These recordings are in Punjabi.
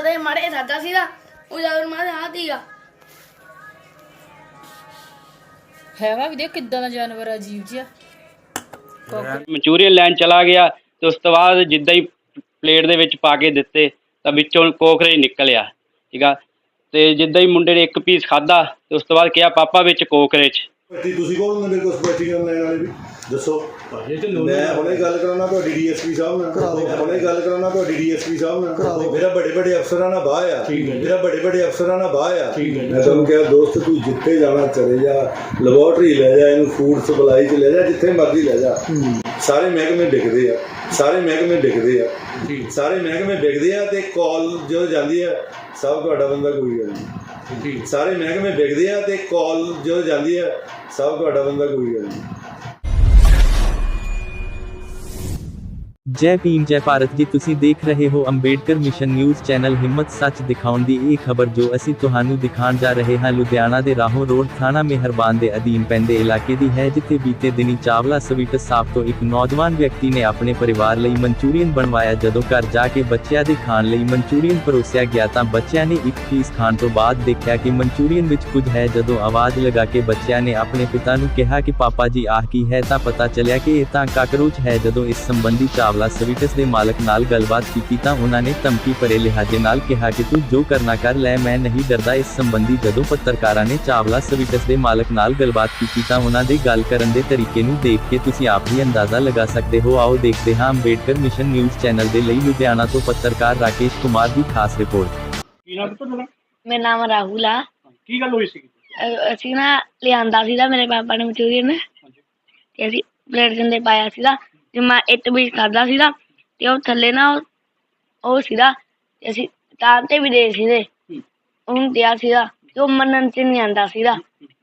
ਪਤਾ ਹੀ ਮਾਰੇ ਸਾਦਾ ਸੀਗਾ ਉਹ ਜਦੋਂ ਮਾਰੇ ਹੱਥ ਹੀਗਾ ਹੈਗਾ ਵੀ ਦੇਖ ਕਿੱਦਾਂ ਦਾ ਜਾਨਵਰ ਆ, ਅਜੀਬ ਜਿਹਾ। ਮਨਚੂਰੀਅਨ ਲੈਣ ਚਲਾ ਗਿਆ ਤੇ ਉਸ ਤੋਂ ਬਾਅਦ ਜਿੱਦਾਂ ਹੀ ਪਲੇਟ ਦੇ ਵਿੱਚ ਪਾ ਕੇ ਦਿੱਤੇ ਤਾਂ ਵਿੱਚੋਂ ਕੋਕਰੇ ਨਿਕਲਿਆ ਠੀਕ ਆ। ਤੇ ਜਿੱਦਾਂ ਹੀ ਮੁੰਡੇ ਨੇ ਇੱਕ ਪੀਸ ਖਾਦਾ ਤੇ ਉਸ ਤੋਂ ਬਾਅਦ ਕਿਹਾ ਪਾਪਾ ਵਿੱਚ ਕੋਕਰੇਚ ਤੁਸੀਂ ਹੋ ਮੇਰੇ ਕੋਲ ਸਪੈਸ਼ਲ ਕਰਨ ਲੈਣ ਵਾਲੇ ਵੀ? ਦੱਸੋ। ਮੈਂ ਹੁਣੇ ਗੱਲ ਕਰਾਉਣਾ ਤੁਹਾਡੀ ਡੀਐਸਪੀ ਸਾਹਿਬ ਨਾਲ। ਹੁਣੇ ਗੱਲ ਕਰਾਉਣਾ ਤੁਹਾਡੀ ਡੀਐਸਪੀ ਸਾਹਿਬ ਨਾਲ। ਮੇਰਾ ਬੜੇ ਬੜੇ ਅਫਸਰਾਂ ਨਾਲ ਬਾਹ ਆ। ਮੇਰਾ ਬੜੇ ਬੜੇ ਅਫਸਰਾਂ ਨਾਲ ਬਾਹ ਆ। ਮੈਂ ਤੁਹਾਨੂੰ ਕਿਹਾ ਦੋਸਤ ਤੂੰ ਜਿੱਥੇ ਜਾਣਾ ਚਲੇ ਜਾ। ਲੈਬੋਰਟਰੀ ਲੈ ਜਾ ਇਹਨੂੰ ਫੂਡ ਸਪਲਾਈ 'ਚ ਲੈ ਜਾ ਜਿੱਥੇ ਮਰਜ਼ੀ ਲੈ ਜਾ। ਸਾਰੇ ਮਹਿਕਮੇ ਵਿਕਦੇ ਆ। ਸਾਰੇ ਮਹਿਕਮੇ ਵਿਕਦੇ ਆ। ਸਾਰੇ ਮਹਿਕਮੇ ਵਿਕਦੇ ਆ ਤੇ ਕਾਲ ਜਦੋਂ ਜਾਂਦੀ ਆ ਸਭ ਤੁਹਾਡਾ ਬੰਦਾ ਕੋਈ ਗੱਲ ਨਹੀਂ। ਸਾਰੇ ਮਹਿਕਮੇ ਵਿਕਦੇ ਆ ਤੇ ਕਾਲ ਜਦੋਂ ਜਾਂਦੀ ਆ ਸਭ ਤੁਹਾਡਾ ਬੰਦਾ ਕੋਈ ਗੱਲ ਨਹੀਂ। ਜੈ ਭੀਮ, ਜੈ ਭਾਰਤ ਜੀ, ਤੁਸੀਂ ਦੇਖ ਰਹੇ ਹੋ ਅੰਬੇਡਕਰ ਮਿਸ਼ਨ ਨਿਊਜ਼ ਚੈਨਲ ਹਿੰਮਤ ਸੱਚ ਦਿਖਾਉਣ ਦੀ ਇਹ ਖਬਰ ਜੋ ਅਸੀਂ ਤੁਹਾਨੂੰ ਦਿਖਾਉਣ ਜਾ ਰਹੇ ਹਾਂ। ਲੁਧਿਆਣਾ ਦੇ ਰਾਹੋਂ ਰੋਡ ਥਾਣਾ ਮਿਹਰਬਾਨ ਦੇ ਅਧੀਨ ਪੈਂਦੇ ਇਲਾਕੇ ਦੀ ਹੈ, ਜਿੱਥੇ ਬੀਤੇ ਦਿਨੀ ਚਾਵਲਾ ਸਵੀਟ ਸਾਫ਼ ਤੋਂ ਇੱਕ ਨੌਜਵਾਨ ਵਿਅਕਤੀ ਨੇ ਆਪਣੇ ਪਰਿਵਾਰ ਲਈ ਮਨਚੂਰੀਅਨ ਬਣਵਾਇਆ। ਜਦੋਂ ਘਰ ਜਾ ਕੇ ਬੱਚਿਆਂ ਦੇ ਖਾਣ ਲਈ ਮਨਚੂਰੀਅਨ ਪਰੋਸਿਆ ਗਿਆ ਤਾਂ ਬੱਚਿਆਂ ਨੇ ਇੱਕ ਪੀਸ ਖਾਣ ਤੋਂ ਬਾਅਦ ਦੇਖਿਆ ਕਿ ਮਨਚੂਰੀਅਨ ਵਿੱਚ ਕੁਝ ਹੈ। ਜਦੋਂ ਆਵਾਜ਼ ਲਗਾ ਕੇ ਬੱਚਿਆਂ ਨੇ ਆਪਣੇ ਪਿਤਾ ਨੂੰ ਕਿਹਾ ਕਿ, ਪਾਪਾ ਜੀ, ਆਹ ਕੀ ਹੈ? ਤਾਂ ਪਤਾ ਚੱਲਿਆ ਕਿ ਇਹ ਤਾਂ ਕਾਕਰੋਚ ਹੈ। ਜਦੋਂ ਇਸ ਸੰਬੰਧੀ ਚਾਵਲਾ ਸਵੀਟਸ ਦੇ ਮਾਲਕ ਨਾਲ ਗੱਲਬਾਤ ਕੀਤੀ ਤਾਂ ਉਹਨਾਂ ਨੇ ਧਮਕੀ ਭਰੇ ਲਿਹਾਜ਼ੇ ਨਾਲ ਕਿਹਾ ਕਿ ਤੂੰ ਜੋ ਕਰਨਾ ਕਰ ਲੈ ਮੈਂ ਨਹੀਂ ਡਰਦਾ। ਇਸ ਸੰਬੰਧੀ ਜਦੋਂ ਪੱਤਰਕਾਰਾਂ ਨੇ ਚਾਵਲਾ ਸਵੀਟਸ ਦੇ ਮਾਲਕ ਨਾਲ ਗੱਲਬਾਤ ਕੀਤੀ ਤਾਂ ਉਹਨਾਂ ਦੇ ਗੱਲ ਕਰਨ ਦੇ ਤਰੀਕੇ ਨੂੰ ਦੇਖ ਕੇ ਤੁਸੀਂ ਆਪ ਹੀ ਅੰਦਾਜ਼ਾ ਲਗਾ ਸਕਦੇ ਹੋ। ਆਓ ਦੇਖਦੇ ਹਾਂ ਅੰਬੇਡਕਰ ਮਿਸ਼ਨ ਨਿਊਜ਼ ਚੈਨਲ ਦੇ ਲਈ ਲੁਧਿਆਣਾ ਤੋਂ ਪੱਤਰਕਾਰ ਰਾਕੇਸ਼ ਕੁਮਾਰ ਦੀ ਖਾਸ ਰਿਪੋਰਟ। ਕੀ ਨਾਮ ਪੁੱਤ ਤੁਹਾਡਾ? ਮੇਰਾ ਨਾਮ ਰਾਹੁਲ ਆ। ਕੀ ਗੱਲ ਹੋਈ ਸੀ ਅ- ਅਸੀਂ ਨਾ ਲਿਆਂਦਾ ਸੀਗਾ ਮੇਰੇ ਪਾਪਾ ਨੇ ਮਚੂਰੀਅਨ ਤੇ ਅਸੀਂ ਪਲੇਟ ਦੇ ਅੰਦਰ ਪਾਇਆ ਸੀਗਾ। ਤੇ ਮੈਂ ਇੱਕ ਵੀ ਖਾਦਾ ਸੀਗਾ ਤੇ ਉਹ ਥੱਲੇ ਨਾ ਉਹ- ਸੀਗਾ ਤੇ ਅਸੀਂ ਤਾਂ ਤੇ ਵੀ ਦੇ ਸੀਗੇ। ਉਹਨੂੰ ਦਿਆ ਸੀਗਾ ਤੇ ਉਹ ਮੰਨਣ ਚ ਨਹੀਂ ਆਂਦਾ ਸੀਗਾ।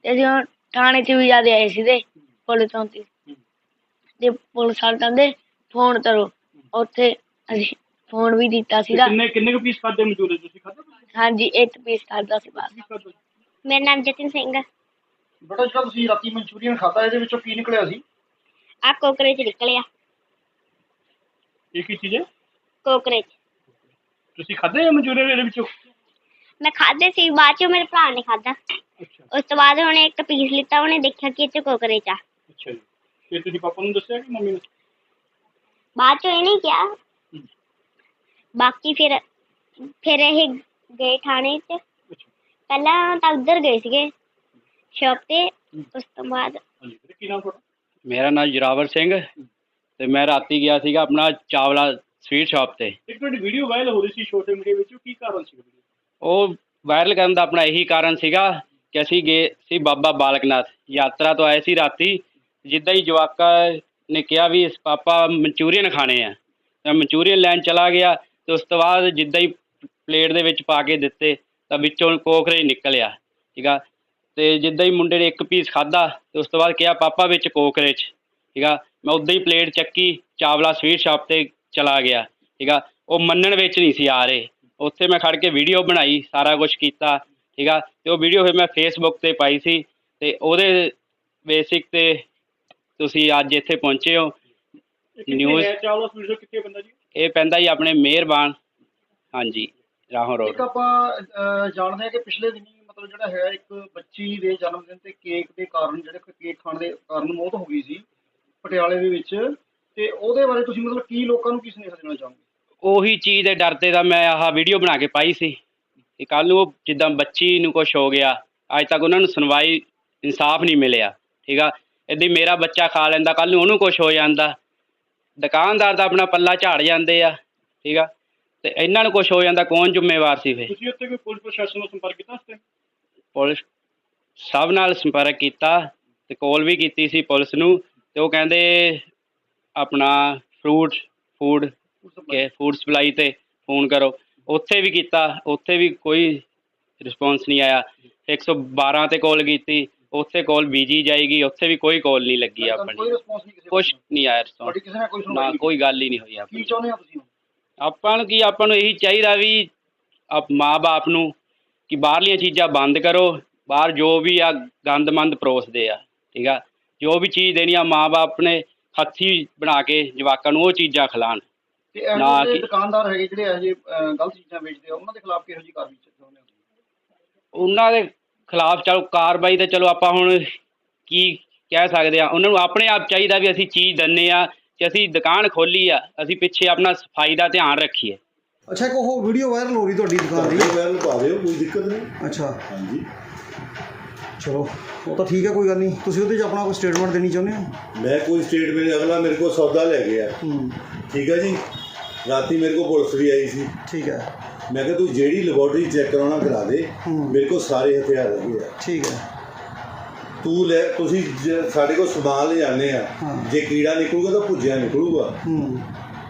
ਤੇ ਅਸੀਂ ਉਹ ਥਾਣੇ ਚ ਵੀ ਜਾਂਦੇ ਆਏ ਸੀਗੇ ਪੁਲਿਸ ਚੌਂਕੀ ਤੇ। ਪੁਲਿਸ ਵਾਲੇ ਕਹਿੰਦੇ ਫੋਨ ਕਰੋ। ਉੱਥੇ ਅਸੀਂ ਫੋਨ ਵੀ ਦਿੱਤਾ ਤੇ ਸੀਗਾ। ਕਿੰਨੇ ਕਿੰਨੇ ਕੁ ਪੀਸ ਖਾਦੇ ਮਜੂਰੇ ਤੁਸੀਂ? ਖਾਦੇ ਹਾਂਜੀ ਇੱਕ ਪੀਸ ਖਾਦਾ ਸੀ ਬਸ। ਮੇਰਾ ਨਾਮ ਜਤਨ ਸਿੰਘ ਆ। ਬੜਾ ਜਿਹੜਾ ਤੁਸੀਂ ਰਾਤੀ ਮਨਚੂਰੀਅਨ ਖਾਦਾ ਇਹਦੇ ਵਿੱਚੋਂ ਕੀ ਨਿਕਲਿਆ ਸੀ? ਆ ਕੋਕਰੇਚ ਨਿਕਲਿਆ। ਇਹ ਕੀ ਚੀਜ਼ ਹੈ? ਕੋਕਰੇਚ ਤੁਸੀਂ ਖਾਦੇ ਮਨਚੂਰੀਅਨ ਇਹਦੇ ਵਿੱਚੋਂ? ਮੈਂ ਖਾਦੇ ਸੀ ਬਾਅਦ ਚ ਮੇਰੇ ਭਰਾ ਨੇ ਖਾਦਾ ਅੱਛਾ। ਉਸ ਤੋਂ ਬਾਅਦ ਉਹਨੇ ਇੱਕ ਪੀਸ ਲਿੱਤਾ ਉਹਨੇ ਦੇਖਿਆ ਕਿ ਇਹ ਚ ਕੋਕਰੇਚ ਆ। ਅੱਛਾ ਜੀ। ਤੇ ਤੁਸੀਂ ਪਾਪਾ ਨੂੰ ਦੱਸਿਆ ਕਿ ਮੰਮੀ ਨੂੰ? ਬਾਅਦ ਚ ਇਹ ਨਹੀਂ ਕਿਹਾ। ਬਾਕੀ ਫਿਰ ਫਿਰ ਇਹ ਗਏ ਥਾਣੇ ਅੱਛਾ। ਪਹਿਲਾਂ ਤਾਂ ਉੱਧਰ ਗਏ ਸੀਗੇ ਸ਼ਾਪ ਤੇ। ਉਸ ਤੋਂ ਬਾਅਦ ਹਾਂਜੀ ਤੇ ਕੀ ਨਾਮ ਤੁਹਾਡਾ? ਮੇਰਾ ਨਾਮ ਜਰਾਵਰ ਸਿੰਘ। ਤੇ ਮੈਂ ਰਾਤੀ ਗਿਆ ਸੀਗਾ ਆਪਣਾ ਚਾਵਲਾ ਸਵੀਟ ਸ਼ਾਪ ਤੇ। ਇੱਕ ਤੁਹਾਡੀ ਵੀਡੀਓ ਵਾਇਰਲ ਹੋ ਰਹੀ ਸੀ ਸੋਸ਼ਲ ਮੀਡੀਆ ਵਿੱਚ ਉਹ ਕੀ ਕਾਰਨ ਸੀ ਉਹ ਵਾਇਰਲ ਕਰਨ ਦਾ ਆਪਣਾ ਇਹੀ ਕਾਰਨ ਸੀਗਾ ਕਿ ਅਸੀਂ ਗਏ ਸੀ ਬਾਬਾ ਬਾਲਕਨਾਥ। ਯਾਤਰਾ ਤੋਂ ਆਏ ਸੀ ਰਾਤੀ ਜਿੱਦਾਂ ਹੀ ਜਵਾਕਾ ਨੇ ਕਿਹਾ ਵੀ ਇਸ ਪਾਪਾ ਮਨਚੂਰੀਅਨ ਖਾਣੇ ਆ। ਤਾਂ ਮਨਚੂਰੀਅਨ ਲੈਣ ਚਲਾ ਗਿਆ ਤੇ ਉਸ ਤੋਂ ਬਾਅਦ ਜਿੱਦਾਂ ਹੀ ਪਲੇਟ ਦੇ ਵਿੱਚ ਪਾ ਕੇ ਦਿੱਤੇ ਤਾਂ ਵਿੱਚੋਂ ਕੋਕਰੇ ਨਿਕਲਿਆ ਠੀਕ ਆ? ਤੇ ਜਿੱਦਾਂ ਹੀ ਮੁੰਡੇ ਨੇ ਇੱਕ ਪੀਸ ਖਾਦਾ ਤੇ ਉਸ ਤੋਂ ਬਾਅਦ ਕਿਹਾ ਪਾਪਾ ਵਿੱਚ ਕੋਕਰੇਚ। ਠੀਕ ਆ? ਮੈਂ ਉਦਾਂ ਹੀ ਪਲੇਟ ਚੱਕੀ ਚਾਵਲਾ ਸਵੀਟ ਸ਼ਾਪ ਤੇ ਚਲਾ ਗਿਆ ਠੀਕ ਆ। ਉਹ ਮੰਨਣ ਵਿੱਚ ਨਹੀਂ ਸੀ ਆ ਰਹੇ। ਉੱਥੇ ਮੈਂ ਖੜ ਕੇ ਵੀਡੀਓ ਬਣਾਈ ਸਾਰਾ ਕੁਝ ਕੀਤਾ ਠੀਕ ਆ। ਤੇ ਉਹ ਵੀਡੀਓ ਫਿਰ ਮੈਂ ਫੇਸਬੁੱਕ ਤੇ ਪਾਈ ਸੀ ਤੇ ਉਹਦੇ ਬੇਸਿਕ ਤੇ ਤੁਸੀਂ ਅੱਜ ਇੱਥੇ ਪਹੁੰਚੇ ਹੋ। ਨਿਊਜ਼ ਹੈ ਚਾਵਲਾ ਸਵੀਟ ਕਿੱਥੇ ਬੰਦਾ ਜੀ? ਇਹ ਪੈਂਦਾ ਜੀ ਆਪਣੇ ਮਿਹਰਬਾਨ। ਹਾਂਜੀ ਰਾਹੋਂ ਰੋਡ। ਇੱਕ ਆਪਾਂ ਅਹ, ਜਾਣਦੇ ਹਾਂ ਕਿ ਪਿਛਲੇ ਦਿਨੀ ਮਤਲਬ ਜਿਹੜਾ ਹੈ ਇੱਕ ਬੱਚੀ ਦੇ ਜਨਮ ਦਿਨ ਤੇ ਕੇਕ ਦੇ ਕਾਰਨ ਜਿਹੜੇ ਕੇਕ ਖਾਣ ਦੇ ਕਾਰਨ ਮੌਤ ਹੋ ਗਈ ਸੀ। ਪਟਿਆਲੇ ਦੇ ਵਿੱਚ ਤੇ ਉਹਦੇ ਬਾਰੇ ਤੁਸੀਂ ਮਤਲਬ ਕੀ ਲੋਕਾਂ ਨੂੰ ਕੀ ਸੁਨੇਹਾ ਦੇਣਾ ਚਾਹੋਗੇ? ਉਹੀ ਚੀਜ਼ ਦੇ ਡਰ ਤੇ ਤਾਂ ਮੈਂ ਆਹ ਵੀਡੀਓ ਬਣਾ ਕੇ ਪਾਈ ਸੀ ਕਿ ਕੱਲ ਨੂੰ ਉਹ ਜਿੱਦਾਂ ਬੱਚੀ ਨੂੰ ਕੁਝ ਹੋ ਗਿਆ ਅੱਜ ਤੱਕ ਉਹਨਾਂ ਨੂੰ ਸੁਣਵਾਈ ਇਨਸਾਫ ਨਹੀਂ ਮਿਲਿਆ ਠੀਕ ਆ? ਇੱਦਾਂ ਮੇਰਾ ਬੱਚਾ ਖਾ ਲੈਂਦਾ ਕੱਲ ਨੂੰ ਉਹਨੂੰ ਕੁਝ ਹੋ ਜਾਂਦਾ। ਦੁਕਾਨਦਾਰ ਦਾ ਆਪਣਾ ਪੱਲਾ ਝਾੜ ਜਾਂਦੇ ਆ ਠੀਕ ਆ? ਤੇ ਇਹਨਾਂ ਨੂੰ ਕੁਝ ਹੋ ਜਾਂਦਾ ਕੌਣ ਜ਼ਿੰਮੇਵਾਰ ਸੀ ਫੇ ਤੁਸੀਂ ਉੱਥੇ ਕੋਈ ਪੁਲਿਸ ਪ੍ਰਸ਼ਾਸਨ ਨਾਲ ਸੰਪਰਕ ਕੀਤਾ ਤੇ ਪੁਲਿਸ ਸਭ ਨਾਲ ਸੰਪਰਕ ਕੀਤਾ ਤੇ ਕਾਲ ਵੀ ਕੀਤੀ ਸੀ ਪੁਲਿਸ ਨੂੰ। ਤੇ ਉਹ ਕਹਿੰਦੇ ਆਪਣਾ ਫਰੂਟ ਫੂਡ ਕਿ ਫੂਡ ਸਪਲਾਈ ਤੇ ਫੋਨ ਕਰੋ। ਉੱਥੇ ਵੀ ਕੀਤਾ ਉੱਥੇ ਵੀ ਕੋਈ ਰਿਸਪੌਂਸ ਨਹੀਂ ਆਇਆ। 112 ਤੇ ਕਾਲ ਕੀਤੀ ਉੱਥੇ ਕਾਲ ਬੀਜੀ ਜਾਏਗੀ ਉੱਥੇ ਵੀ ਕੋਈ ਕਾਲ ਨਹੀਂ ਲੱਗੀ ਆਪਣੀ। ਰਿਸਪੌਂਸ ਨਹੀਂ ਆਇਆ ਰਿਸਪੌਂਸ ਨਾ ਕੋਈ ਗੱਲ ਹੀ ਨਹੀਂ ਹੋਈ ਕੀ ਆਪਣੀ ਚਾਹੁੰਦੇ ਹੋ ਤੁਸੀਂ ਆਪਾਂ ਨੂੰ ਕੀ ਆਪਾਂ ਨੂੰ ਇਹੀ ਚਾਹੀਦਾ ਵੀ ਆਪ ਮਾਂ-ਬਾਪ ਨੂੰ ਕਿ ਬਾਹਰਲੀਆਂ ਚੀਜ਼ਾਂ ਬੰਦ ਕਰੋ। ਬਾਹਰ ਜੋ ਵੀ ਆ ਗੰਦਮੰਦ ਪਰੋਸਦੇ ਆ ਠੀਕ ਆ? ਜੋ ਵੀ ਚੀਜ਼ ਦੇਣੀ ਆ ਮਾਂ-ਬਾਪ ਨੇ ਹੱਥੀਂ ਬਣਾ ਕੇ ਜਵਾਕਾਂ ਨੂੰ ਉਹ ਚੀਜ਼ਾਂ ਖਿਲਾਣ। ਤੇ ਇਹ ਨਾ ਕਿ- ਦੁਕਾਨਦਾਰ ਹੈਗੇ ਜਿਹੜੇ ਅਹ, ਗਲਤ ਚੀਜ਼ਾਂ ਵੇਚਦੇ ਆ ਉਹਨਾਂ ਦੇ ਖਿਲਾਫ ਕਿਹੋ ਜਿਹੀ ਕਾਰਵਾਈ ਚਾਹੁੰਦੇ ਹੋ? ਉਹਨਾਂ ਦੇ ਖਿਲਾਫ ਚਲੋ ਕਾਰਵਾਈ ਤੇ ਚਲੋ ਆਪਾਂ ਹੁਣ ਕੀ ਕਹਿ ਸਕਦੇ ਆ ਉਹਨਾਂ ਨੂੰ ਆਪਣੇ ਆਪ ਚਾਹੀਦਾ ਵੀ ਅਸੀਂ ਚੀਜ਼ ਦੰਨੇ ਆ ਕਿ ਅਸੀਂ ਦੁਕਾਨ ਖੋਲੀ ਆ ਅਸੀਂ ਪਿੱਛੇ ਆਪਣਾ ਸਫ਼ਾਈ ਦਾ ਧਿਆਨ ਰੱਖੀਏ। ਅੱਛਾ ਇੱਕ ਉਹ ਵੀਡੀਓ ਵਾਇਰਲ ਹੋ ਰਹੀ ਤੁਹਾਡੀ ਦੁਕਾਨ ਦੀ। ਮੈਂ ਪਾ ਦਿਓ ਕੋਈ ਦਿੱਕਤ ਨਹੀਂ। ਅੱਛਾ। ਹਾਂਜੀ। ਚਲੋ ਉਹ ਤਾਂ ਠੀਕ ਹੈ ਕੋਈ ਗੱਲ ਨਹੀਂ। ਤੁਸੀਂ ਉਹਦੇ 'ਚ ਆਪਣਾ ਕੋਈ ਸਟੇਟਮੈਂਟ ਦੇਣੀ ਚਾਹੁੰਦੇ ਹੋ? ਮੈਂ ਕੋਈ ਸਟੇਟਮੈਂਟ ਅਗਲਾ ਮੇਰੇ ਕੋਲ ਸੌਦਾ ਲੈ ਗਿਆ। ਹੂੰ। ਠੀਕ ਹੈ ਜੀ? ਰਾਤੀ ਮੇਰੇ ਕੋਲ ਪੁਲਿਸ ਵੀ ਆਈ ਸੀ। ਠੀਕ ਹੈ। ਮੈਂ ਕਿਹਾ ਤੂੰ ਜਿਹੜੀ ਲੈਬੋਰਟਰੀ ਚੈੱਕ ਕਰਾਉਣਾ ਕਰਾ ਦੇ। ਹੂੰ। ਮੇਰੇ ਕੋਲ ਸਾਰੇ ਹਥਿਆਰ ਹੈਗੇ ਆ। ਠੀਕ ਹੈ। ਤੂੰ ਲੈ ਤੁਸੀਂ ਜ- ਸਾਡੇ ਕੋਲ ਸਮਾਨ ਲੈ ਜਾਂਦੇ ਆ। ਹਾਂ। ਜੇ ਕੀੜਾ ਨਿਕਲੂਗਾ ਤਾਂ ਭੁੱਜਿਆ ਨਿਕਲੂਗਾ। ਹੂੰ।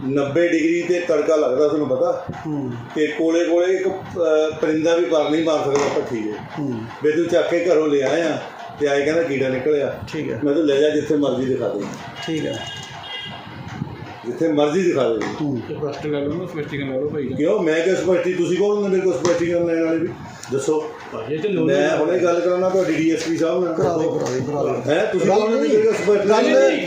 90 ਡਿਗਰੀ ਤੇ ਤੜਕਾ ਲੱਗਦਾ ਤੁਹਾਨੂੰ ਪਤਾ? ਹੂੰ। ਤੇ ਕੋਲੇ ਕੋਲੇ ਇੱਕ ਪਰਿੰਦਾ ਵੀ ਪਰ ਨਹੀਂ ਮਾਰ ਸਕਦਾ ਭੱਠੀ ਦੇ ਹੂੰ। ਵੀ ਤੂੰ ਚੱਕ ਕੇ ਘਰੋਂ ਲਿਆ ਆ ਤੇ ਆਏ ਕਹਿੰਦਾ ਕੀੜਾ ਨਿਕਲਿਆ। ਠੀਕ ਹੈ। ਮੈਂ ਤੂੰ ਲੈ ਜਾ ਜਿੱਥੇ ਮਰਜ਼ੀ ਦਿਖਾ ਦੇ। ਠੀਕ ਹੈ। ਜਿੱਥੇ ਮਰਜ਼ੀ ਦਿਖਾ ਦੇ। ਹੂੰ। ਕਿਉਂ? ਮੈਂ ਕਿਹਾ ਸਪਸ਼ਟੀ ਤੁਸੀਂ ਹੁੰਦੇ ਮੇਰੇ ਕੋਲ ਸਪਸ਼ਟੀਕਰਨ ਲੈਣ ਵਾਲੇ ਵੀ? ਦੱਸੋ। ਮੈਂ ਹੁਣੇ ਗੱਲ ਕਰਾਉਣਾ ਤੁਹਾਡੀ ਡੀਐਸਪੀ ਸਾਹਿਬ ਨਾਲ। ਕਰਾ ਦਿਓ ਕਰਾ ਦਿਓ ਕਰਾ ਦਿਓ। ਹੈ ਤੁਸੀਂ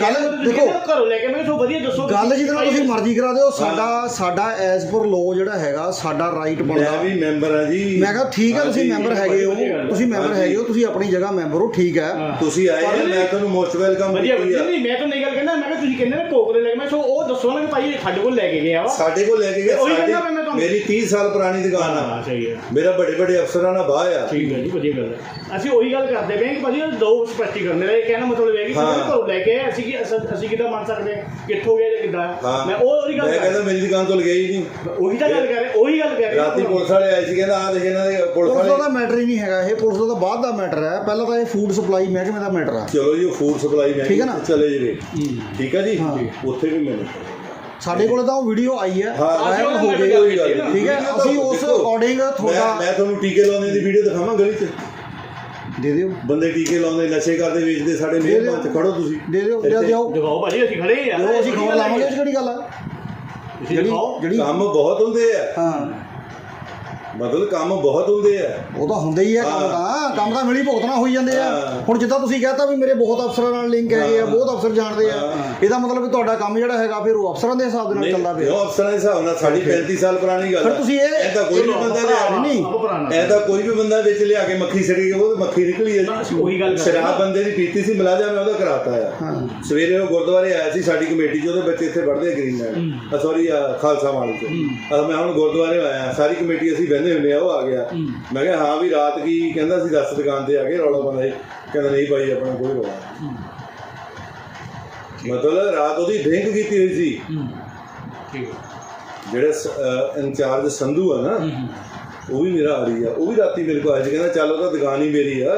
ਗੱਲ ਦੇਖੋ। ਘਰੋਂ ਲੈ ਕੇ ਮੈਂ ਸੋ ਵਧੀਆ ਦੱਸੋ ਗੱਲ ਜਿਹਦੇ ਤੁਸੀਂ ਮਰਜ਼ੀ ਕਰਾ ਦਿਓ ਸਾਡਾ ਸਾਡਾ ਐਸ ਪਰ ਲੋ ਜਿਹੜਾ ਹੈਗਾ ਸਾਡਾ ਰਾਈਟ ਬਣਦਾ। ਮੈਂ ਵੀ ਮੈਂਬਰ ਹਾਂ ਜੀ। ਮੈਂ ਕਿਹਾ ਠੀਕ ਹੈ ਤੁਸੀਂ ਮੈਂਬਰ ਹੈਗੇ ਹੋ। ਤੁਸੀਂ ਮੈਂਬਰ। ਹੈਗੇ ਹੋ ਤੁਸੀਂ ਆਪਣੀ ਜਗ੍ਹਾ ਮੈਂਬਰ ਹੋ ਠੀਕ ਹੈ। ਤੁਸੀਂ ਆਏ ਆ ਮੈਂ ਤੁਹਾਨੂੰ ਮੋਸਟ ਵੈਲਕਮ ਵਧੀਆ ਆ। ਨਹੀਂ ਮੈਂ ਤਾਂ ਨਹੀਂ ਗੱਲ ਕਹਿੰਦਾ ਮੈਂ ਕਿਹਾ ਤੁਸੀਂ ਕਹਿੰਦੇ ਨੇ ਕੋਕਰੇ ਲੈ ਕੇ। ਮੈਂ ਸੋ ਉਹ ਦੱਸੋ ਨਾ ਕਿ ਭਾਈ ਸਾਡੇ ਕੋਲ ਲੈ ਕੇ ਗਿਆ ਵਾ। ਸਾਡੇ ਕੋਲ ਲੈ ਕੇ ਕਹਿੰਦਾ ਸਾਡੀ ਮੈਂ ਤੁਹਾਨੂੰ। ਮੇਰੀ 30 ਸਾਲ ਪੁਰਾਣੀ ਦੁਕਾਨ ਆ। ਸਹੀ ਹੈ। ਮੇਰਾ ਵੱਡੇ ਵੱਡੇ ਅਫਸਰਾਂ ਨਾਲ ਬਾਹ ਆ। ਠੀਕ ਹੈ ਜੀ ਵਧੀਆ ਗੱਲ ਹੈ। ਅਸੀਂ ਉਹੀ ਗੱਲ ਕਰਦੇ ਪਏ ਹਾਂ ਕਿ ਭਾਜੀ ਉਹ ਦੋ ਸਪਸ਼ਟੀ ਕਰਨੇ ਦਾ ਇਹ ਕਹਿਣਾ ਮਤਲਬ ਹੈ ਕਿ ਹਾਂ। ਘਰੋਂ ਲੈ ਕੇ ਆਏ, ਅਸੀਂ ਕੀ ਅਸ- ਅਸੀਂ ਕਿੱਦਾਂ ਮੰਨ ਸਕਦੇ ਹਾਂ ਕਿੱਥੋਂ ਗਏ ਜਾਂ ਕਿੱਦਾਂ? ਹਾਂ। ਮੈਂ ਉਹ ਉਹਦੀ ਗੱਲ ਮੈਂ ਕਰ ਕਹਿੰਦਾ ਮੇਰੀ ਦੁਕਾਨ ਤੋਂ ਲਗਾਈ ਨਹੀਂ। ਉਹੀ ਤਾਂ ਗੱਲ ਕਰ ਰਹੇ ਉਹੀ ਗੱਲ ਕਰ ਰਹੇ। ਰਾਤੀ ਪੁਲਿਸ ਵਾਲੇ ਆਏ ਸੀ ਕਹਿੰਦਾ ਆ ਦੇਖ ਇਹਨਾਂ ਦੇ ਪੁਲਿਸ ਪੁਲਿਸ ਦਾ ਵਾਲੇ ਮੈਟਰ ਹੀ ਨਹੀਂ ਹੈਗਾ ਇਹ ਪੁਲਿਸ ਦਾ ਬਾਅਦ ਦਾ ਮੈਟਰ ਹੈ। ਪਹਿਲਾਂ ਤਾਂ ਇਹ ਫੂਡ ਸਪਲਾਈ ਮਹਿਕਮੇ ਦਾ ਮੈਟਰ ਹੈ ਚਲੋ ਜੀ ਫੂਡ ਸਪਲਾਈ ਮੈਂ ਠੀਕ ਹੈ ਨਾ? ਚਲੇ ਜਵੇ। ਠੀਕ ਹੈ ਜੀ? ਹਾਂ। ਉੱਥੇ ਵੀ ਮੈਨੂੰ ਸਾਡੇ ਕੋਲੇ ਤਾਂ ਉਹ ਵੀਡੀਓ ਆਈ ਹੈ। ਹਾਂ ਵਾਇਰਲ ਹੋ ਗਈ। ਕੋਈ ਗੱਲ ਨਹੀਂ ਠੀਕ ਹੈ ਅਸੀਂ ਉਸ ਦੇਖੋ, ਅਕੋਰਡਿੰਗ ਮੈਂ ਤੁਹਾਡਾ ਮੈਂ ਤੁਹਾਨੂੰ ਟੀਕੇ ਲਾਉਣੇ ਦੀ ਵੀਡੀਓ ਦਿਖਾਵਾਂ ਗਲੀ 'ਚ? ਦੇ ਦਿਓ। ਬੰਦੇ ਟੀਕੇ ਲਾਉਂਦੇ ਨਸ਼ੇ ਕਰਦੇ ਵੇਚਦੇ ਸਾਡੇ ਮਿਹਰਬਾਨ 'ਚ ਖੜੋ ਤੁਸੀਂ। ਦੇ ਦਿਓ ਲਿਆ ਦਿਓ। ਦਿਖਾਓ ਭਾਜੀ ਅਸੀਂ ਖੜੇ ਹੀ। ਆ ਅਸੀਂ ਖਬਰ ਲਾਵਾਂਗੇ ਇਹ 'ਚ ਕਿਹੜੀ ਗੱਲ ਹੈ? ਤੁਸੀਂ ਜਿਹੜੀ ਦਿਖਾਓ। ਜਿਹੜੀ ਕੰਮ ਬਹੁਤ ਹੁੰਦੇ ਆ। ਹਾਂ। ਮਤਲਬ ਕੰਮ ਬਹੁਤ ਹੁੰਦੇ ਆ। ਉਹ ਤਾਂ ਹੁੰਦਾ ਹੀ ਹੈ ਕੰਮ ਤਾਂ। ਕੰਮ ਤਾਂ ਮਿਲੀ ਭੁਗਤਣਾ ਹੋਈ ਜਾਂਦੇ ਆ। ਹਾਂ। ਹੁਣ ਜਿੱਦਾਂ ਤੁਸੀਂ ਕਹਤਾ ਵੀ ਮੇਰੇ ਬਹੁਤ ਅਫਸਰਾਂ ਨਾਲ ਲਿੰਕ ਹੈਗੇ ਆ ਬਹੁਤ ਅਫਸਰ ਜਾਣਦੇ ਆ। ਹਾਂ। ਇਹਦਾ ਮਤਲਬ ਵੀ ਤੁਹਾਡਾ ਕੰਮ ਜਿਹੜਾ ਹੈਗਾ ਫਿਰ ਉਹ ਅਫਸਰਾਂ ਦੇ ਹਿਸਾਬ ਦੇ ਨਾਲ ਚੱਲਦਾ ਪਿਆ। ਉਹ ਅਫਸਰਾਂ ਦੇ ਹਿਸਾਬ ਨਾਲ ਸਾਡੀ 35 ਸਾਲ ਪੁਰਾਣੀ ਗੱਲ ਫਿਰ ਆ। ਤੁਸੀਂ ਇਹ- ਇਹ ਤਾਂ ਕੋਈ ਵੀ ਬੰਦਾ ਲਿਆ। ਨਹੀਂ। ਆਪ ਪੁਰਾਣਾ ਇਹ ਤਾਂ ਕੋਈ ਵੀ ਬੰਦਾ ਵਿੱਚ ਲਿਆ ਕੇ ਮੱਖੀ ਸੜੀ ਗਈ ਉਹ ਮੱਖੀ ਨਿਕਲੀ ਹੈ ਜੀ ਉਹੀ ਗੱਲ ਸ਼ਰਾਬ ਬੰਦੇ ਦੀ ਪੀਤੀ ਸੀ ਮਲਾਜਾ ਮੈਂ ਉਹਦਾ ਕਰਾਤਾ ਆ। ਹਾਂ। ਸਵੇਰੇ ਉਹ ਗੁਰਦੁਆਰੇ ਆਇਆ ਸੀ ਸਾਡੀ ਕਮੇਟੀ 'ਚ ਉਹਦੇ ਬੱਚੇ ਇੱਥੇ ਪੜ੍ਹਦੇ ਆ ਗ੍ਰੀਨ ਲੈਂਡ। ਸੌਰੀ ਖਾਲਸਾ ਮਾਲੀ 'ਚ। ਅਹ ਮੈਂ ਹੁਣ ਗੁਰਦੁਆਰੇ ਆਇਆ ਸਾਰੀ ਕਮੇਟੀ ਅਸੀਂ ਬਹਿੰਦੇ ਹੁੰਦੇ ਆ ਉਹ ਆ ਗਿਆ। ਮੈਂ ਕਿਹਾ ਹਾਂ ਵੀ ਰਾਤ ਕੀ ਕਹਿੰਦਾ ਸੀ ਦਸ ਦੁਕਾਨ ਤੇ ਆ ਕੇ ਰੌਲਾ ਪਾਉਂਦਾ ਸੀ। ਕਹਿੰਦਾ ਨਹੀਂ ਭਾਈ ਆਪਣਾ ਕੋਈ ਰੌਲਾ ਨਹੀਂ। ਮਤਲਬ ਰਾਤ ਉਹਦੀ ਡਰਿੰਕ ਕੀਤੀ ਹੋਈ ਸੀ। ਠੀਕ ਹੈ। ਜਿਹੜਾ ਇੰਚਾਰਜ ਸੰਧੂ ਆ ਨਾ ਉਹ ਵੀ ਮੇਰਾ ਆੜੀ ਆ। ਉਹ ਵੀ ਰਾਤੀ ਮੇਰੇ ਕੋਲ ਆਇਆ ਸੀ ਕਹਿੰਦਾ ਚੱਲ ਉਹ ਤਾਂ ਦੁਕਾਨ ਹੀ ਮੇਰੀ ਆ।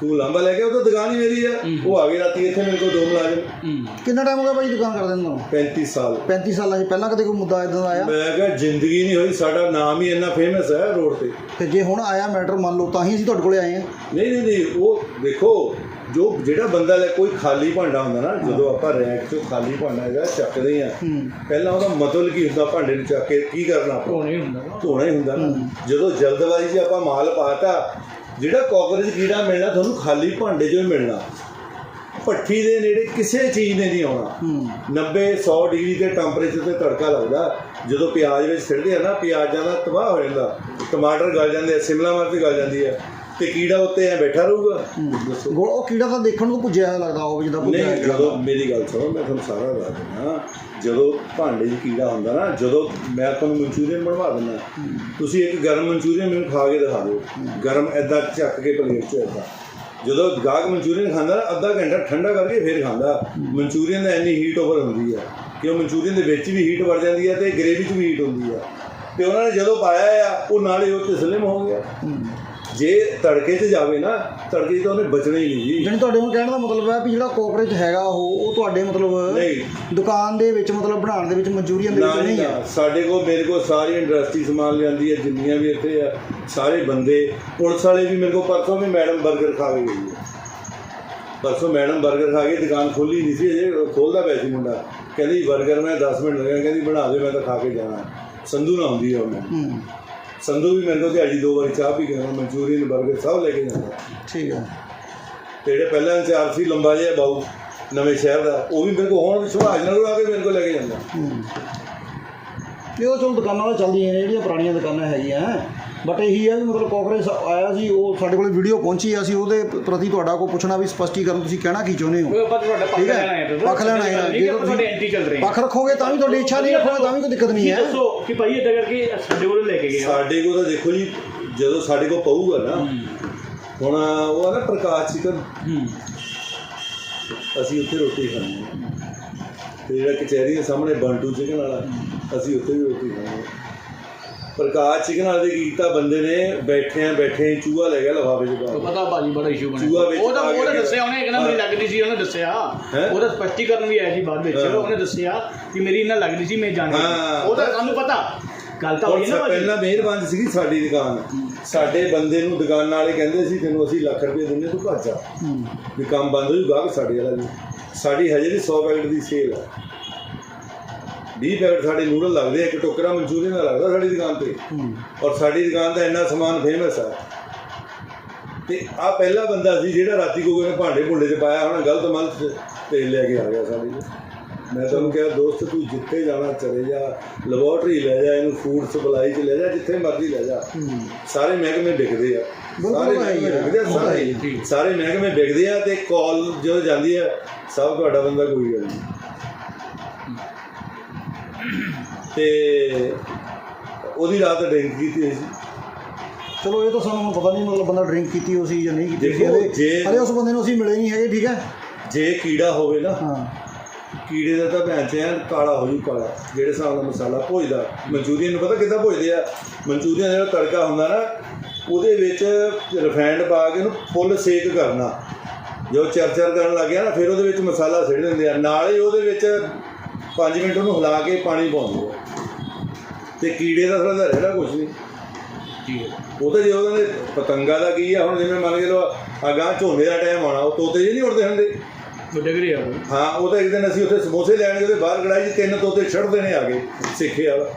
ਤੂੰ ਲਾਂਬਾ ਲੈ ਕੇ ਉਹ ਤਾਂ ਦੁਕਾਨ ਹੀ ਮੇਰੀ ਆ। ਉਹ ਆ ਗਏ ਰਾਤੀ ਇੱਥੇ ਮੇਰੇ ਕੋਲ ਦੋ ਮੁਲਾਜ਼ਮ। ਕਿੰਨਾ ਟਾਈਮ ਹੋ ਗਿਆ ਭਾਈ ਦੁਕਾਨ ਕਰਦੇ ਨੂੰ? 35 ਸਾਲ। 35 ਸਾਲਾਂ 'ਚ ਪਹਿਲਾਂ ਕਦੇ ਕੋਈ ਮੁੱਦਾ ਇਦਾਂ ਦਾ ਆਇਆ? ਮੈਂ ਕਿਹਾ ਜ਼ਿੰਦਗੀ ਨਹੀਂ ਹੋਈ ਸਾਡਾ ਨਾਮ ਹੀ ਇੰਨਾ ਫੇਮਸ ਹੈ ਰੋਡ ਤੇ। ਤੇ ਜੇ ਹੁਣ ਆਇਆ ਮੈਟਰ ਮੰਨ ਲਓ ਤਾਂ ਹੀ ਅਸੀਂ ਤੁਹਾਡੇ ਕੋਲੇ ਆਏ ਆ। ਨਹੀਂ ਨਹੀਂ ਨਹੀਂ ਉਹ ਦੇਖੋ ਜੋ ਜਿਹੜਾ ਬੰਦਾ ਲੈ ਕੋਈ ਖਾਲੀ ਭਾਂਡਾ ਹੁੰਦਾ ਨਾ ਜਦੋਂ ਆਪਾਂ ਰੈਕ ਚੋਂ ਖਾਲੀ ਭਾਂਡਾ ਹੈਗਾ ਚੱਕਦੇ ਆ ਹੂੰ। ਪਹਿਲਾਂ ਉਹਦਾ ਮਤਲਬ ਕੀ ਹੁੰਦਾ ਭਾਂਡੇ ਨੂੰ ਚੱਕ ਕੇ ਕੀ ਕਰਨਾ ਆਪਾਂ? ਹੋਣੇ ਹੁੰਦਾ। ਧੋਣਾ ਹੀ ਹੁੰਦਾ ਨਾ। ਜਦੋਂ ਜਲਦਬਾਜ਼ੀ 'ਚ ਆਪਾਂ ਮਾਲ ਪਾਤਾ ਜਿਹੜਾ ਕਾਕਰੋਚ ਕੀੜਾ ਮਿਲਣਾ ਤੁਹਾਨੂੰ ਖਾਲੀ ਭਾਂਡੇ 'ਚੋਂ ਹੀ ਮਿਲਣਾ। ਭੱਠੀ ਦੇ ਨੇੜੇ ਕਿਸੇ ਚੀਜ਼ ਨੇ ਨਹੀਂ ਆਉਣਾ। ਹੂੰ। 90 100 ਡਿਗਰੀ ਦੇ ਟੈਂਪਰੇਚਰ ਤੇ ਤੜਕਾ ਲੱਗਦਾ। ਜਦੋਂ ਪਿਆਜ਼ ਵਿੱਚ ਸਿੱਟਦੇ ਆ ਨਾ ਪਿਆਜ਼ਾਂ ਦਾ ਤਬਾਹ ਹੋ ਜਾਂਦਾ। ਟਮਾਟਰ ਗਲ ਜਾਂਦੇ ਆ ਸ਼ਿਮਲਾ ਮਿਰਚ ਗਲ ਜਾਂਦੀ ਆ। ਤੇ ਕੀੜਾ ਉੱਤੇ ਐ ਬੈਠਾ ਰਹੂਗਾ। ਦੱਸੋ। ਗੋਲ ਉਹ ਕੀੜਾ ਤਾਂ ਦੇਖਣ ਨੂੰ ਜਿਹਾ ਲੱਗਦਾ ਉਹ ਜਿੱਦਾਂ ਨਹੀਂ ਜਦੋਂ ਮੇਰੀ ਗੱਲ ਸੁਣੋ ਮੈਂ ਤੁਹਾਨੂੰ ਸਾਰਾ ਦੱਸ ਦਿੰਦਾ। ਜਦੋਂ ਭਾਂਡੇ 'ਚ ਕੀੜਾ ਹੁੰਦਾ ਨਾ ਜਦੋਂ ਮੈਂ ਤੁਹਾਨੂੰ ਮਨਚੂਰੀਅਨ ਬਣਵਾ ਦਿੰਦਾ। ਤੁਸੀਂ ਇੱਕ ਗਰਮ ਮਨਚੂਰੀਅਨ ਮੈਨੂੰ ਖਾ ਕੇ ਦਿਖਾ ਦਿਓ। ਗਰਮ ਐਦਾਂ ਚੱਕ ਕੇ ਪਲੇਟ 'ਚ ਐਦਾਂ ਜਦੋਂ ਗਾਹਕ ਮਨਚੂਰੀਅਨ ਖਾਂਦਾ ਨਾ ਅੱਧਾ ਘੰਟਾ ਠੰਡਾ ਕਰਕੇ ਫਿਰ ਖਾਂਦਾ। ਮਨਚੂਰੀਅਨ ਦਾ ਇੰਨੀ ਹੀਟ ਓਵਰ ਹੁੰਦੀ ਆ। ਕਿ ਉਹ ਮਨਚੂਰੀਅਨ ਦੇ ਵਿੱਚ ਵੀ ਹੀਟ ਵੜ ਜਾਂਦੀ ਆ ਤੇ ਗ੍ਰੇਵੀ 'ਚ ਵੀ ਹੀਟ ਹੁੰਦੀ ਆ ਤੇ ਉਹਨਾਂ ਨੇ ਜਦੋਂ ਪਾਇਆ ਆ ਉਹ ਨਾਲੇ ਉਹ ਤਸਲਿਮ ਹੋ ਗਿਆ। ਜੇ ਤੜਕੇ 'ਚ ਜਾਵੇ ਨਾ ਤੜਕੇ 'ਚ ਤਾਂ ਉਹਨੇ ਬਚਣਾ ਹੀ ਨਹੀਂ ਜੀ। ਜਾਣੀ ਤੁਹਾਡੇ ਹੁਣ ਕਹਿਣ ਦਾ ਮਤਲਬ ਹੈ ਵੀ ਜਿਹੜਾ ਕੋਆਪਰੇਟ ਹੈਗਾ ਉਹ ਉਹ ਤੁਹਾਡੇ ਮਤਲਬ ਨਹੀਂ। ਦੁਕਾਨ ਦੇ ਵਿੱਚ ਮਤਲਬ ਬਣਾਉਣ ਦੇ ਵਿੱਚ ਮਨਜ਼ੂਰੀਆਂ ਦੇ ਨਾ ਵਿੱਚ ਨਹੀਂ ਨਾ। ਹੈ ਸਾਡੇ ਕੋਲ ਮੇਰੇ ਕੋਲ ਸਾਰੀ ਇੰਡਸਟਰੀ ਸਮਾਨ ਲਿਆਂਦੀ ਹੈ ਜਿੰਨੀਆਂ ਵੀ ਇੱਥੇ ਆ ਸਾਰੇ ਬੰਦੇ। ਪੁਲਿਸ ਵਾਲੇ ਵੀ ਮੇਰੇ ਕੋਲ ਪਰਸੋਂ ਵੀ ਮੈਡਮ 버ਗਰ ਖਾ ਕੇ ਗਈ ਹੈ ਪਰਸੋਂ ਮੈਡਮ 버ਗਰ ਖਾ ਕੇ ਦੁਕਾਨ ਖੋਲੀ ਨਹੀਂ ਸੀ ਅਜੇ ਖੋਲਦਾ ਪਿਆ ਸੀ ਮੁੰਡਾ। ਕਹਿੰਦੀ 버ਗਰ ਮੈਂ 10 ਮਿੰਟ ਲੱਗੇ ਕਹਿੰਦੀ ਬਣਾ ਦੇ ਮੈਂ ਤਾਂ ਖਾ ਕੇ ਜਾਣਾ। ਸੰਧੂ ਨਾ ਹੁੰਦੀ ਹੈ ਉਹਨੇ ਹੂੰ। ਸੰਧੂ ਵੀ ਕੋਲ ਦਿਹਾੜੀ ਦੋ ਵਾਰੀ ਚਾਹ ਪੀ ਕੇ ਜਾਂਦਾ ਮਨਚੂਰੀਅਨ 버ਗਰ ਸਭ ਲੈ ਕੇ ਜਾਂਦਾ। ਠੀਕ ਹੈ ਤੇ ਜਿਹੜੇ ਪਹਿਲਾਂ ਇੰਚਾਰਜ ਸੀ ਲੰਬਾ ਜਿਹਾ ਬਾਊ ਨਵੇਂ ਸ਼ਹਿਰ ਦਾ ਉਹ ਵੀ ਮੇਰੇ ਕੋਲ ਹੁਣ ਸੁਭਾਸ਼ ਨਗਰ ਆ ਕੇ ਮੇਰੇ ਕੋਲ ਲੈ ਕੇ ਜਾਂਦਾ। ਇਹ ਤਾਂ ਚਲੋ ਦੁਕਾਨਾਂ ਤਾਂ ਚੱਲਦੀਆਂ ਨੇ ਜਿਹੜੀਆਂ ਪੁਰਾਣੀਆਂ ਦੁਕਾਨਾਂ ਹੈਗੀਆਂ। ਬਟ ਇਹੀ ਹੈ ਵੀ ਮਤਲਬ ਕਾਕਰੋਚ ਆਇਆ ਸੀ ਉਹ ਸਾਡੇ ਕੋਲ ਵੀਡੀਓ ਪਹੁੰਚੀ ਅਸੀਂ ਉਹਦੇ ਪ੍ਰਤੀ ਤੁਹਾਡਾ ਕੋਈ ਪੁੱਛਣਾ ਵੀ ਸਪਸ਼ਟੀਕਰਨ ਤੁਸੀਂ ਕਹਿਣਾ ਕੀ ਚਾਹੁੰਦੇ ਹੋ? ਆਪਾਂ ਤੁਹਾਡਾ ਪੱਖ ਠੀਕ ਲੈਣ ਆਏ ਪੱਖ ਲੈਣ ਆਏ ਹਾਂ ਜੇ ਜੇ ਤੁਹਾਡੇ ਐਂਟੀ ਚੱਲ ਰਹੇ ਪੱਖ ਰੱਖੋਗੇ ਤਾਂ ਵੀ ਤੁਹਾਡੀ ਇੱਛਾ ਨਹੀਂ ਰੱਖੋਗੇ ਤਾਂ ਵੀ ਕੋਈ ਦਿੱਕਤ ਨਹੀਂ ਹੈ। ਦੱਸੋ ਕਿ ਭਾਈ ਇਦਾਂ ਕਰਕੇ ਸਾਡੇ ਕੋਲ ਲੈ ਕੇ ਗਏ ਆ। ਸਾਡੇ ਕੋਲ ਤਾਂ ਦੇਖੋ ਜੀ ਜਦੋਂ ਸਾਡੇ ਕੋਲ ਪਊਗਾ ਨਾ ਹੁਣ ਉਹ ਆ ਨਾ ਪ੍ਰਕਾਸ਼ ਚਿਕਨ ਅਸੀਂ ਉੱਥੇ ਰੋਟੀ ਖਾਣੀ ਹੈ। ਤੇ ਜਿਹੜਾ ਕਚਹਿਰੀ ਦੇ ਸਾਹਮਣੇ ਬੰਟੂ ਚਿਕਨ ਵਾਲਾ ਅਸੀਂ ਉੱਥੇ ਵੀ ਰੋਟੀ ਖਾਣੀ ਹੈ। ਪ੍ਰਕਾਸ਼ ਚਿਕਨ ਦੇ ਕੀਤਾ ਬੰਦੇ ਨੇ ਬੈਠਿਆਂ ਬੈਠੇ ਚੂਹਾ ਲੈ ਗਿਆ ਲਫਾਫੇ ਚ ਪਾ ਕੇ। ਪਤਾ ਭਾਜੀ ਬੜਾ ਇਸ਼ੂ ਚੂਹਾ ਵਿੱਚ ਉਹ ਤਾਂ ਪਾ ਉਹ ਤਾਂ ਕੇ ਦੱਸਿਆ ਉਹਨੇ ਕਹਿੰਦਾ ਮੇਰੀ ਲੱਗਦੀ ਸੀ ਉਹਨੇ ਦੱਸਿਆ। ਹੈਂ? ਉਹਦਾ ਸਪਸ਼ਟੀਕਰਨ ਵੀ ਆਇਆ ਸੀ ਬਾਅਦ ਵਿੱਚ। ਹਾਂ। ਉਹਨੇ ਦੱਸਿਆ ਕਿ ਮੇਰੀ ਇਹਨਾਂ ਲੱਗਦੀ ਸੀ ਮੈਂ ਜਾਣਦਾ ਹਾਂ। ਉਹ ਤਾਂ ਸਾਨੂੰ ਪਤਾ। ਗੱਲ ਤਾਂ ਹੋਈ ਨਾ ਭਾਜੀ ਪਹਿਲਾਂ ਮਿਹਰਬਾਨੀ ਸੀਗੀ ਸਾਡੀ ਦੁਕਾਨ। ਸਾਡੇ ਬੰਦੇ ਨੂੰ ਦੁਕਾਨ ਵਾਲੇ ਕਹਿੰਦੇ ਸੀ ਤੈਨੂੰ ਅਸੀਂ ਲੱਖ ਰੁਪਏ ਦਿੰਦੇ ਤੂੰ ਭੱਜ ਜਾ। ਵੀ ਕੰਮ ਬੰਦ ਹੋ ਜੂ ਗਾਹਕ ਸਾਡੇ ਵਾਲਾ ਵੀ। ਸਾਡੀ ਹਜੇ ਵੀ 100 ਪੈਕਟ ਦੀ ਸੇਲ ਆ। 20 ਪੈਕਟ ਸਾਡੇ ਨੂਡਲ ਲੱਗਦੇ ਆ ਇੱਕ ਟੋਕਰਾ ਮਨਚੂਰੀਅਨ ਦਾ ਲੱਗਦਾ ਸਾਡੀ ਦੁਕਾਨ ਤੇ। ਔਰ ਸਾਡੀ ਦੁਕਾਨ ਦਾ ਇੰਨਾ ਸਮਾਨ ਫੇਮਸ ਆ। ਤੇ ਆ ਪਹਿਲਾ ਬੰਦਾ ਸੀ ਜਿਹੜਾ ਰਾਤੀ ਕੋਈ ਨੇ ਭਾਂਡੇ ਭੁੰਡੇ 'ਚ ਪਾਇਆ ਹੋਣਾ ਗਲਤ ਮਲਤ ਤੇਲ ਲੈ ਕੇ ਆ ਗਿਆ ਸਾਡੇ ਮੈਂ ਤੁਹਾਨੂੰ ਕਿਹਾ ਦੋਸਤ ਤੂੰ ਜਿੱਥੇ ਜਾਣਾ ਚਲੇ ਜਾ। ਲੈਬੋਰਟਰੀ ਲੈ ਜਾ ਇਹਨੂੰ ਫੂਡ ਸਪਲਾਈ 'ਚ ਲੈ ਜਾ ਜਿੱਥੇ ਮਰਜ਼ੀ ਲੈ ਜਾ। ਸਾਰੇ ਮਹਿਕਮੇ ਵਿਕਦੇ ਆ। ਸਾਰੇ ਮਹਿਕਮੇ ਵਿਕਦੇ ਆ ਤਾਂ ਸਾਰੇ ਸਾਰੇ ਮਹਿਕਮੇ ਵਿਕਦੇ ਆ ਤੇ ਕਾਲ ਜਦੋਂ ਜਾਂਦੀ ਆ ਸਭ ਤੁਹਾਡਾ ਬੰਦਾ ਕੋਈ ਗੱਲ ਨਹੀਂ। ਤੇ ਉਹਦੀ ਰਾਤ ਡਰਿੰਕ ਕੀਤੀ ਹੋਈ ਸੀ। ਚਲੋ ਇਹ ਤਾਂ ਸਾਨੂੰ ਹੁਣ ਪਤਾ ਨਹੀਂ ਮਤਲਬ ਬੰਦਾ ਡਰਿੰਕ ਕੀਤੀ ਹੋ ਸੀ ਜਾਂ ਨਹੀਂ ਕੀਤੀ ਸੀ ਦੇਖੋ, ਜੇ- ਹਲੇ ਉਸ ਬੰਦੇ ਨੂੰ ਅਸੀਂ ਮਿਲੇ ਨਹੀਂ ਹੈਗੇ ਠੀਕ ਹੈ? ਜੇ ਕੀੜਾ ਹੋਵੇ ਨਾ ਹਾਂ। ਕੀੜੇ ਦਾ ਤਾਂ ਭੈਣ ਚੈਨ ਕਾਲਾ ਹੋ ਜੂ ਕਾਲਾ ਜਿਹੜੇ ਹਿਸਾਬ ਨਾਲ ਮਸਾਲਾ ਭੁੱਜਦਾ। ਮਨਚੂਰੀਅਨ ਨੂੰ ਪਤਾ ਕਿੱਦਾਂ ਭੁੱਜਦੇ ਆ? ਮਨਚੂਰੀਅਨ ਜਿਹੜਾ ਤੜਕਾ ਹੁੰਦਾ ਨਾ ਉਹਦੇ ਵਿੱਚ ਰਿਫਾਈਨਡ ਪਾ ਕੇ ਉਹਨੂੰ ਫੁੱਲ ਸੇਕ ਕਰਨਾ। ਜੋ ਚਰਚਰ ਕਰਨ ਲੱਗ ਗਿਆ ਨਾ ਫਿਰ ਉਹਦੇ ਵਿੱਚ ਮਸਾਲਾ ਸਿੱਟ ਦਿੰਦੇ ਆ। ਨਾਲ ਹੀ ਉਹਦੇ ਵਿੱਚ 5 ਮਿੰਟ ਉਹਨੂੰ ਹਿਲਾ ਕੇ ਪਾਣੀ ਪਾਉਂਦੇ ਆ। ਤੇ ਕੀੜੇ ਦਾ ਥੋੜਾ ਰਹਿਣਾ ਕੁਝ ਨਹੀਂ ਉਹ ਤਾਂ ਜੇ ਉਹਨਾਂ ਦੇ ਪਤੰਗਾ ਦਾ ਕੀ ਆ ਹੁਣ ਜਿਵੇਂ ਮੰਨ ਕੇ ਲਓ ਅਗਾਂਹ ਝੋਨੇ ਦਾ ਟਾਈਮ ਆਉਣਾ ਉਹ ਤੋਤੇ ਜੇ ਨਹੀਂ ਉੜਦੇ ਹੁੰਦੇ। ਡਿਗ ਰਿਹਾ ਉਹ। ਹਾਂ ਉਹ ਤਾਂ ਇੱਕ ਦਿਨ ਅਸੀਂ ਉੱਥੇ ਸਮੋਸੇ ਲੈਣ ਗਏ ਤੇ ਬਾਹਰ ਕੜਾਈ 'ਚ ਤਿੰਨ ਤੋਤੇ ਛੱਡਦੇ ਨੇ ਆ ਕੇ ਸਿੱਖਿਆ ਵਾ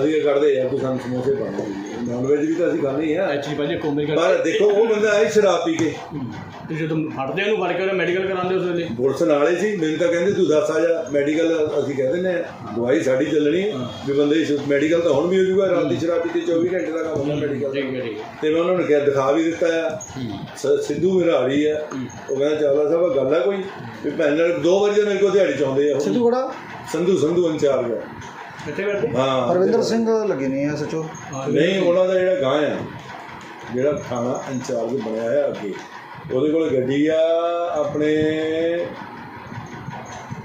ਅਸੀਂ ਇਹ ਕਰਦੇ ਯਾਰ ਤੂੰ ਸਾਨੂੰ ਸਮੋਸੇ ਪਾਉਂਦੇ। ਨੌਨ ਵੈਜ ਵੀ ਤਾਂ ਅਸੀਂ ਹੀ ਆ। ਐਕਚੁਅਲੀ ਭਾਜੀ ਕੋਮੇ ਪਰ ਦੇਖੋ ਉਹ ਬੰਦਾ ਆਈ ਸ਼ਰਾਬ ਪੀ ਕੇ। ਤੇ ਜਦੋਂ ਫੜਦੇ ਉਹਨੂੰ ਫੜ ਕੇ ਉਹਦਾ ਮੈਡੀਕਲ ਕਰਾਉਂਦੇ ਉਸ ਵੇਲੇ? ਪੁਲਿਸ ਨਾਲ ਹੀ ਸੀ। ਮੈਨੂੰ ਤਾਂ ਕਹਿੰਦੇ ਤੂੰ ਦੱਸ ਆ ਜਾ ਮੈਡੀਕਲ ਅਸੀਂ ਕਹਿ ਦਿੰਦੇ ਆ ਦਵਾਈ ਸਾਡੀ ਚੱਲਣੀ ਵੀ ਬੰਦੇ ਮੈਡੀਕਲ ਤਾਂ ਹੁਣ ਵੀ ਹੋ ਜੂਗਾ ਰਾਤ ਦੀ ਸ਼ਰਾਬ ਪੀਤੀ 24 ਘੰਟੇ ਦਾ ਕੰਮ ਹੁੰਦਾ ਮੈਡੀਕਲ ਠੀਕ ਹੈ ਠੀਕ ਹੈ। ਤੇ ਮੈਂ ਉਹਨਾਂ ਨੂੰ ਕਿਹਾ ਦਿਖਾ ਵੀ ਦਿੱਤਾ ਆ। ਸਿੱਧੂ ਮੇਰਾ ਹਾਰੀ ਆ। ਉਹ ਕਹਿੰਦਾ ਚਾਵਲਾ ਸਾਹਿਬ ਗੱਲ ਆ ਕੋਈ। ਵੀ ਭੈਣ ਨਾਲ ਦੋ ਵਾਰੀ ਤਾਂ ਮੇਰੇ ਕੋਲ ਦਿਹਾੜੀ ਚਾਹੁੰਦੇ ਆ। ਸਿੱਧੂ ਖੜਾ ਸੰਧੂ ਸੰਧੂ ਇੰਚਾਰਜ ਆ ਕਿੱਥੇ ਕਰਦੇ? ਹਾਂ। ਹਰਵਿੰਦਰ ਸਿੰਘ ਲੱਗੇ ਨੇ ਐਸਐਚਓ ਨਹੀਂ ਉਹਨਾਂ ਦਾ ਜਿਹੜਾ ਗਾਂ ਆ ਜਿਹੜਾ ਥਾਣਾ ਇੰਚਾਰਜ ਬਣਿਆ ਹੈ ਅੱਗੇ। ਉਹਦੇ ਕੋਲ ਗੱਡੀ ਆ ਆਪਣੇ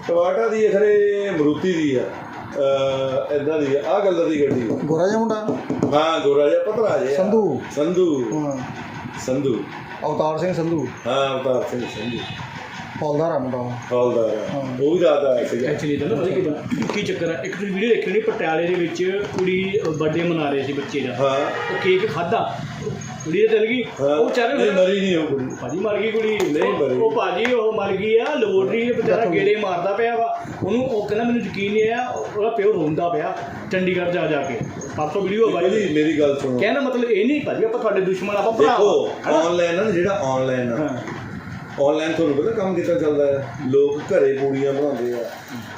ਟਵਾਟਾ ਦੀ ਖਰੇ ਮਰੂਤੀ ਦੀ ਆ ਅ ਇਦਾਂ ਦੀ ਆ ਕਲਰ ਦੀ ਗੱਡੀ। ਗੋਰਾ ਜਿਹਾ ਮੁੰਡਾ? ਹਾਂ ਗੋਰਾ ਜਿਹਾ ਪਤਲਾ ਜਿਹਾ। ਸੰਧੂ। ਸੰਧੂ। ਹਾਂ। ਸੰਧੂ। ਅਵਤਾਰ ਸਿੰਘ ਸੰਧੂ? ਹਾਂ ਅਵਤਾਰ ਸਿੰਘ ਸੰਧੂ। ਹੌਲਦਾਰ ਆ ਮੁੰਡਾ। ਹੌਲਦਾਰ ਉਹ ਵੀ ਰਾਤ ਆਇਆ ਸੀਗਾ। ਐਕਚੁਅਲੀ ਤਾਂ ਨਾ ਪਤਾ ਕਿਦਾਂ ਕੀ ਚੱਕਰ ਹੈ ਇੱਕ ਤੁਸੀਂ ਵੀਡੀਓ ਦੇਖੀ ਹੋਣੀ ਪਟਿਆਲੇ ਦੇ ਵਿੱਚ ਕੁੜੀ ਬਰਥਡੇ ਮਨਾ ਰਹੀ ਸੀ ਬੱਚੇ ਦਾ। ਹਾਂ। ਉਹ ਕੇਕ ਖਾਦਾ ਕੁੜੀ ਤੇ ਚਲ ਗਈ। ਉਹ ਚਾਰੇ ਨਹੀਂ ਮਰੀ ਨਹੀਂ ਉਹ ਕੁੜੀ। ਭਾਜੀ ਮਰ ਗਈ ਕੁੜੀ। ਨਹੀਂ ਮਰੀ। ਉਹ ਭਾਜੀ ਉਹ ਮਰ ਗਈ ਆ। ਲੈਬੋਰਟਰੀ ਵਿਚਾਰਾ ਗੇੜੇ ਮਾਰਦਾ ਪਿਆ ਵਾ। ਉਹਨੂੰ ਉਹ ਕਹਿੰਦਾ ਮੈਨੂੰ ਯਕੀਨ ਨਹੀਂ ਆਇਆ। ਉਹਦਾ ਪਿਓ ਰੋਂਦਾ ਪਿਆ। ਚੰਡੀਗੜ੍ਹ ਜਾ ਜਾ ਕੇ। ਪਰਸੋਂ ਵੀਡੀਓ ਬਾਈ ਮੇਰੀ ਗੱਲ ਸੁਣੋ। ਕਹਿੰਦਾ ਮਤਲਬ ਇਹ ਨਹੀਂ ਭਾਜੀ ਆਪਾਂ ਤੁਹਾਡੇ ਦੁਸ਼ਮਣ ਆਪਾਂ ਭਰਾ ਦੇਖੋ? ਆਨਲਾਈਨ ਨਾ ਜਿਹੜਾ ਆਨਲਾਈਨ ਆ। ਆਨਲਾਈਨ ਤੁਹਾਨੂੰ ਪਤਾ ਕੰਮ ਕਿੱਦਾਂ ਚੱਲਦਾ ਹੈ ਲੋਕ ਘਰੇ ਪੂੜੀਆਂ ਬਣਾਉਂਦੇ ਆ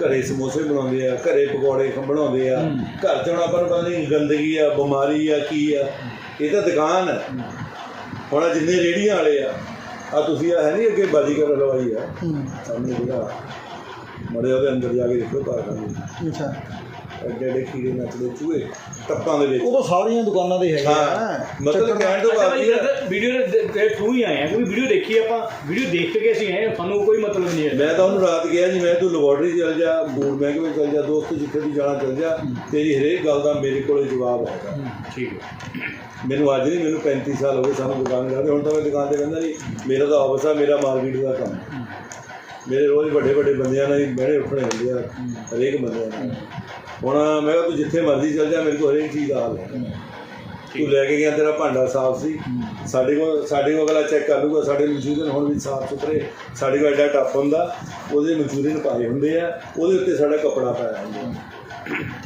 ਘਰੇ ਸਮੋਸੇ ਬਣਾਉਂਦੇ ਆ ਘਰੇ ਪਕੌੜੇ ਬਣਾਉਂਦੇ ਆ। ਘਰ ਚ ਹੁਣ ਆਪਾਂ ਨੂੰ ਪਤਾ ਨਹੀਂ ਗੰਦਗੀ ਆ ਬਿਮਾਰੀ ਆ ਕੀ ਆ। ਇਹ ਤਾਂ ਦੁਕਾਨ ਹੈ। ਹੁਣ ਜਿੰਨੇ ਰੇੜੀਆਂ ਵਾਲੇ ਆ ਆ ਤੁਸੀਂ ਆ ਹੈ ਨਹੀਂ ਅੱਗੇ ਬਾਜੀਗਰ ਲਵਾਈ ਆ। ਸਾਹਮਣੇ ਜਿਹੜਾ ਮੜੇ ਉਹਦੇ ਅੰਦਰ ਜਾ ਕੇ ਦੇਖੋ ਕਾਰਖਾਨੇ ਅੱਛਾ। ਐਡੇ ਕੀੜੇ ਨੱਚਦੇ ਚੂਹੇ ਟੱਪਾਂ ਦੇ ਵਿੱਚ। ਉਹ ਤਾਂ ਸਾਰੀਆਂ ਦੁਕਾਨਾਂ ਦੇ ਹੈਗੇ ਹਾਂ ਆ ਮਤਲਬ ਕਹਿਣ ਤੋਂ ਬਾਅਦ ਵੀਡੀਓ ਦੇ ਥਰੂ ਹੀ ਆਏ ਆ ਕਿਉਂਕਿ ਵੀਡੀਓ ਦੇਖੀ ਆਪਾਂ? ਵੀਡੀਓ ਦੇਖ ਕੇ ਅਸੀਂ ਆਏ ਹਾਂ, ਸਾਨੂੰ ਕੋਈ ਮਤਲਬ ਨਹੀਂ ਹੈ। ਮੈਂ ਤਾਂ ਉਹਨੂੰ ਰਾਤ ਕਿਹਾ ਜੀ ਮੈਂ ਤੂੰ ਲੈਬੋਰਟਰੀ ਚਲ ਜਾ ਬੂਟ ਮਹਿਕਮੇ ਚਲ ਜਾ ਦੋਸਤ ਜਿੱਥੇ ਵੀ ਜਾਣਾ ਚਲ ਜਾ ਤੇਰੀ ਹਰੇਕ ਗੱਲ ਦਾ ਮੇਰੇ ਕੋਲੇ ਜਵਾਬ ਹੈਗਾ ਠੀਕ ਹੈ। ਮੈਨੂੰ ਅੱਜ ਨਹੀਂ ਮੈਨੂੰ 35 ਸਾਲ ਹੋ ਗਏ ਸਾਨੂੰ ਦੁਕਾਨ ਕਰਦੇ ਹੁਣ ਤਾਂ ਮੈਂ ਦੁਕਾਨ ਤੇ ਕਹਿੰਦਾ ਨਹੀਂ ਮੇਰਾ ਤਾਂ ਆਫਿਸ ਆ ਮੇਰਾ ਮਾਰਕੀਟ ਦਾ ਕੰਮ। ਮੇਰੇ ਰੋਜ਼ ਵੱਡੇ ਵੱਡੇ ਬੰਦਿਆਂ ਨਾਲ ਹੀ ਬਹਿਣੇ ਉੱਠਣੇ ਹੁੰਦੇ ਆ ਹਰੇਕ ਬੰਦਿਆਂ ਨਾਲ। ਹੁਣ ਮੈਂ ਕਿਹਾ ਤੂੰ ਜਿੱਥੇ ਮਰਜ਼ੀ ਚਲ ਜਾ ਮੇਰੇ ਕੋਲ ਹਰੇਕ ਚੀਜ਼ ਦਾ ਹਾਲ ਹੈ ਤੂੰ ਲੈ ਕੇ ਗਿਆ ਤੇਰਾ ਭਾਂਡਾ ਸਾਫ਼ ਸੀ। ਸਾਡੇ ਕੋਲ ਸਾਡੇ ਕੋਲ ਅਗਲਾ ਚੈੱਕ ਕਰ ਲੂਗਾ ਸਾਡੇ ਮਨਚੂਰੀਅਨ ਹੁਣ ਵੀ ਸਾਫ਼ ਸੁਥਰੇ ਸਾਡੇ ਕੋਲ ਐਡਾ ਟੱਪ ਹੁੰਦਾ ਉਹਦੇ ਮਨਚੂਰੀਅਨ ਪਾਏ ਹੁੰਦੇ ਆ ਉਹਦੇ ਉੱਤੇ ਸਾਡਾ ਕੱਪੜਾ ਪਾਇਆ ਹੁੰਦਾ।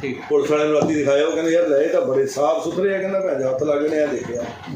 ਠੀਕ। ਪੁਲਿਸ ਵਾਲਿਆਂ ਨੂੰ ਰਾਤੀ ਦਿਖਾਇਆ ਉਹ ਕਹਿੰਦੇ ਯਾਰ ਲੈ ਇਹ ਤਾਂ ਬੜੇ ਸਾਫ਼ ਸੁਥਰੇ ਆ ਕਹਿੰਦਾ ਭੈਣ ਹੱਥ ਲੱਗ ਗਏ ਨੇ ਆ ਦੇਖਿਆ।